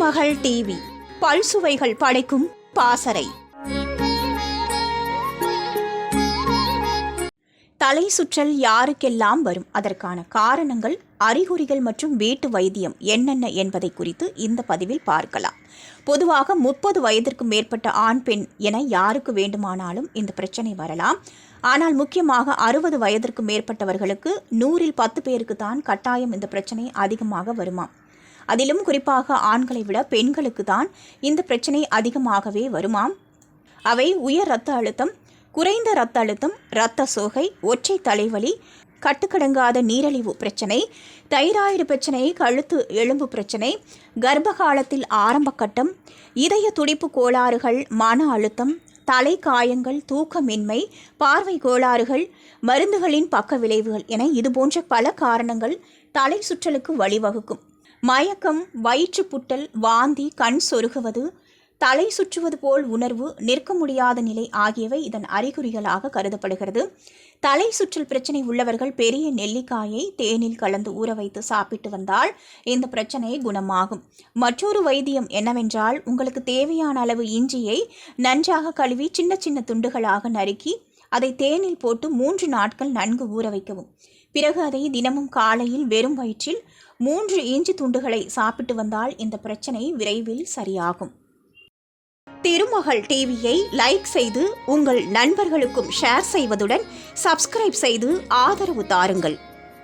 மகள் டிவி. பல்சுவைகள் படைக்கும் பாசறை. தலை சுற்றல் யாருக்கெல்லாம் வரும்? அதற்கான காரணங்கள் அறிகுறிகள் மற்றும் வீட்டு வைத்தியம் என்னென்ன என்பதை குறித்து இந்த பதிவில் பார்க்கலாம். பொதுவாக முப்பது வயதிற்கு மேற்பட்ட ஆண் பெண் என யாருக்கு வேண்டுமானாலும் இந்த பிரச்சனை வரலாம். ஆனால் முக்கியமாக அறுபது வயதிற்கு மேற்பட்டவர்களுக்கு நூறில் பத்து பேருக்கு தான் கட்டாயம் இந்த பிரச்சனை அதிகமாக வருமாம். அதிலும் குறிப்பாக ஆண்களை விட பெண்களுக்கு தான் இந்த பிரச்சனை அதிகமாகவே வருமாம். அவை உயர் இரத்த அழுத்தம் குறைந்த இரத்த அழுத்தம் இரத்த சோகை ஒற்றை தலைவலி கட்டுக்கடங்காத நீரழிவு பிரச்சனை தைராய்டு பிரச்சனை கழுத்து எலும்பு பிரச்சனை கர்ப்ப காலத்தில் ஆரம்ப கட்டம் இதய துடிப்பு கோளாறுகள் மன அழுத்தம் தலை காயங்கள் தூக்கமின்மை பார்வை கோளாறுகள் மருந்துகளின் பக்க விளைவுகள் என இதுபோன்ற பல காரணங்கள் தலை சுற்றலுக்கு வழிவகுக்கும். மயக்கம் வயிற்று புட்டல் வாந்தி கண் சொருகுவது தலை சுற்றுவது போல் உணர்வு நிற்க முடியாத நிலை ஆகியவை இதன் அறிகுறிகளாக கருதப்படுகிறது. தலை சுற்றல் பிரச்சனை உள்ளவர்கள் பெரிய நெல்லிக்காயை தேனில் கலந்து ஊற வைத்து சாப்பிட்டு வந்தால் இந்த பிரச்சனை குணமாகும். மற்றொரு வைத்தியம் என்னவென்றால் உங்களுக்கு தேவையான அளவு இஞ்சியை நன்றாக கழுவி சின்ன சின்ன துண்டுகளாக நறுக்கி அதை தேனில் போட்டு மூன்று நாட்கள் நன்கு ஊற வைக்கவும். பிறகு அதை தினமும் காலையில் வெறும் வயிற்றில் மூன்று இஞ்சி துண்டுகளை சாப்பிட்டு வந்தால் இந்த பிரச்சனை விரைவில் சரியாகும். திருமகள் டிவியை லைக் செய்து உங்கள் நண்பர்களுக்கும் ஷேர் செய்வதுடன் சப்ஸ்கிரைப் செய்து ஆதரவு தாருங்கள்.